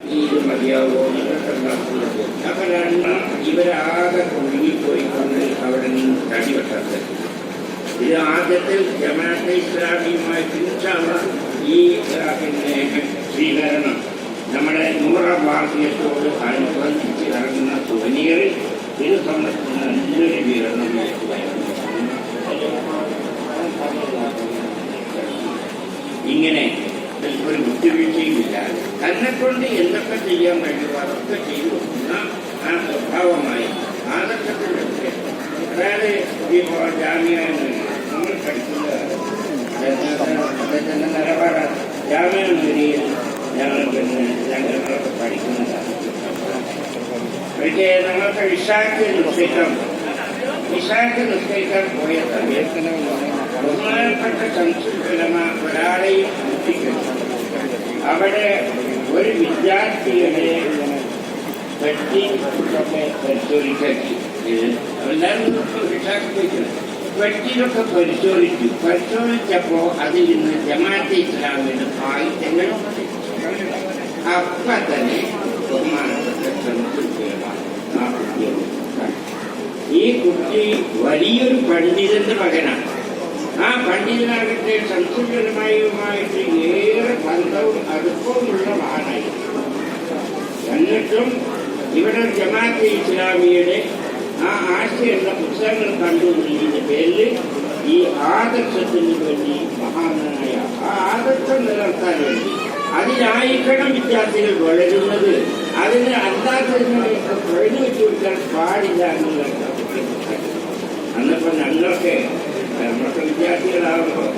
ഇത് മതിയാവോ അപ്പൊ രണ്ട് ഇവരാകെ കുടുങ്ങിപ്പോയിക്കൊണ്ട് അവിടെ നിന്ന് തടിവട്ടത് ഇത് ആദ്യത്തിൽ ജമാഅത്തെ ഇസ്ലാമിയുമായി തിരിച്ചാണ് ഈ പിന്നെ സ്വീകരണം നമ്മുടെ നൂറാം വാർഷികത്തോട് അനുബന്ധിച്ച് ഇറങ്ങുന്ന സുവനീറിൽ ഇത് സംബന്ധിക്കുന്ന നല്ലൊരു വിവരണം ഇങ്ങനെ ഒരു ബുദ്ധിവീഴ്ചയുമില്ലാതെ തന്നെ കൊണ്ട് എന്തൊക്കെ ചെയ്യാൻ കഴിയുമോ അതൊക്കെ കൊടുക്കുന്ന ആ സ്വഭാവമായി. ആദർശത്തിലൊക്കെ അതായത് ഇപ്പോൾ ജാമ്യ നമ്മൾ പഠിക്കുന്ന അദ്ദേഹത്തിന്റെ നിലപാടാണ്. ജാമ്യ നിലയിൽ ഞങ്ങൾ പിന്നെ ഞങ്ങളൊക്കെ പഠിക്കുന്നതാണ്. പക്ഷേ നമ്മൾക്ക് വിശാഖ നിശ്ചയിക്കാൻ വിശാഖ നിശ്ചയിക്കാൻ പോയ സമയത്ത് ബഹുമാനപ്പെട്ട സംസ്കൃതമ ഒരാളെയും അവിടെ ഒരു വിദ്യാർത്ഥികളെ പറ്റി ഒക്കെ പരിശോധിച്ചു എല്ലാവരും പെട്ടിയിലൊക്കെ പരിശോധിച്ചു. പരിശോധിച്ചപ്പോ അതിൽ നിന്ന് ജമാഅത്തെ ഇസ്ലാമിന്റെ സാഹിത്യങ്ങൾ അപ്പൊ തന്നെ ബഹുമാനപ്പെട്ട ഈ കുട്ടി വലിയൊരു പണ്ഡിതന്റെ മകനാണ്. ആ പണ്ഡിതനാകട്ടെ സംസ്കൃതമായുമായിട്ട് ഏറെ ബന്ധവും അടുപ്പവുമുള്ള എന്നിട്ടും ഇവിടെ ജമാഅത്തെ ഇസ്ലാമിയുടെ ആ ആശയമുള്ള പുസ്തകങ്ങൾ കണ്ടുകൊണ്ടിരിക്കുന്ന പേരിൽ ഈ ആദർശത്തിന് വേണ്ടി മഹാനായ ആ ആദർശം നിലനിർത്താൻ വേണ്ടി അതിലായിരിക്കണം വിദ്യാർത്ഥികൾ വളരുന്നത് അതിന് അന്താദർശങ്ങളൊക്കെ കഴിഞ്ഞു വെച്ചു കൊടുക്കാൻ പാടില്ല എന്നുള്ളത് അന്നപ്പോ ഞങ്ങളൊക്കെ നമ്മളൊക്കെ വിദ്യാർത്ഥികളാകുമ്പോൾ